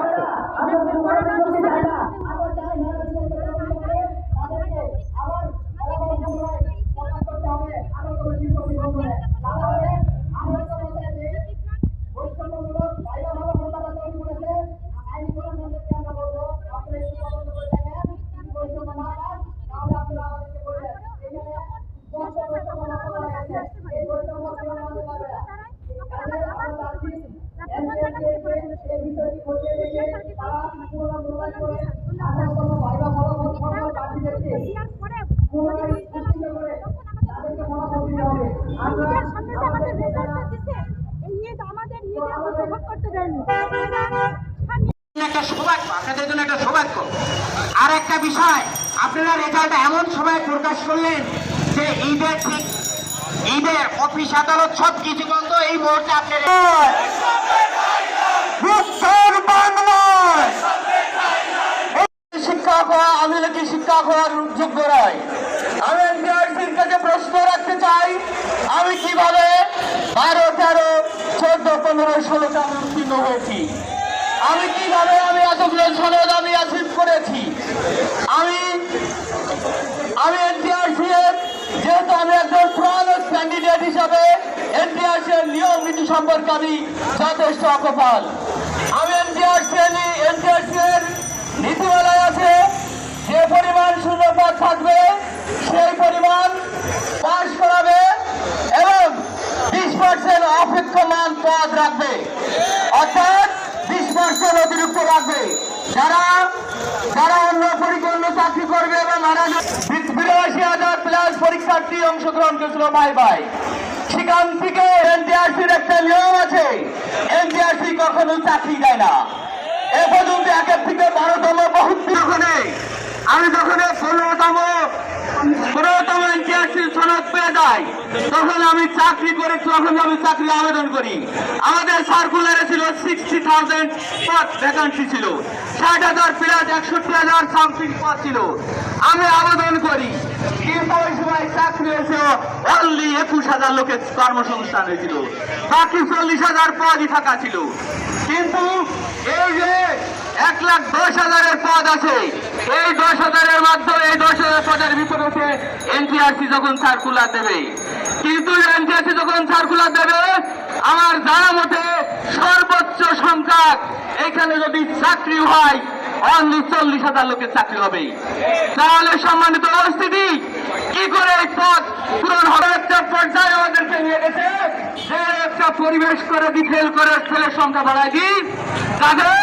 ಅದು ಹೊರಗೆ ಹೋಗಿದೆ ಅಲ್ಲ. আর একটা বিষয় আপনারা রেজাল্ট এমন সময় প্রকাশ করলেন যে ঈদের ঠিক ঈদের অফিস আদালত সব কিছু বন্ধ এই মুহূর্তে আপনার হওয়ার যোগ্য নয় আমি এনবিআরসির কাছে প্রশ্ন রাখতে চাই, আমি কীভাবে বারো, তেরো, চোদ্দ, পনেরো আমি উত্তীর্ণ হয়েছি? আমি কীভাবে আমি এতগুলো সনদ আমি অ্যাচিভ করেছি? আমি আমি এনটিআরসি এর যেহেতু আমি একজন প্রয়ালক ক্যান্ডিডেট হিসাবে এনটিআরসি এর নিয়ম নীতি সম্পর্কে আমি যথেষ্ট অকপাল আমি এনটিআরসি এনটিআরসি এর নীতিমালায় আছে যে পরিমাণ শূন্যপদ থাকবে, সেই পরিমাণ পাশ করাবে এবং বিশ পার্সেন্ট অপেক্ষমান পদ রাখবে। অর্থাৎ বিশ পার্সেন্ট অতিরিক্ত রাখবে যারা যারা অন্য পরিপূর্ণ চাকরি করবে এবং বিরাশি হাজার প্লাস পরীক্ষার্থী অংশগ্রহণ করেছিল ভাই ভাই। সেখান থেকে এনটিআরসির একটা নিয়ম আছে। এনটিআরসি কখনো চাকরি দেয় না। এ পর্যন্ত একের থেকে বারোতম বহুত ওখানে আমি যখন ষোলোতম ষোলোতম এনটিআরসি যাই তখন আমি চাকরি করে, তখন আমি চাকরি আবেদন করি। আমাদের সার্কুলারে ছিল সিক্সটি থাউজেন্ড পদ ভ্যাকান্সি ছিল। ষাট হাজার প্লাস একষট্টি হাজার সামথিং পদ ছিল। আমি আবেদন করি। কিন্তু ওই সময় চাকরি হয়েছে অনলি একুশ হাজার লোকের কর্মসংস্থান হয়েছিল। বাকি চল্লিশ হাজার পদই থাকা ছিল। কিন্তু এই যে এক লাখ দশ হাজারের পদ আছে। এই দশ হাজারের মাধ্যমে, এই দশ হাজার পদের বিপরীতে এনটিআরসি যখন সার্কুলার দেবে, কিন্তু এনটিআরসি যখন সার্কুলার দেবে, আমার জানা মতে সর্বোচ্চ সংখ্যা এখানে যদি চাকরি হয় অনলি চল্লিশ হাজার লোকের চাকরি হবে। তাহলে সম্মানিত উপস্থিতি, কি করে এই পদ পূরণ হবে? একটা পর্যায়ে আমাদেরকে নিয়ে গেছে যে একটা পরিবেশ করে দি ফেল করে, ছেলের সংখ্যা বাড়ায় দিই। তাদের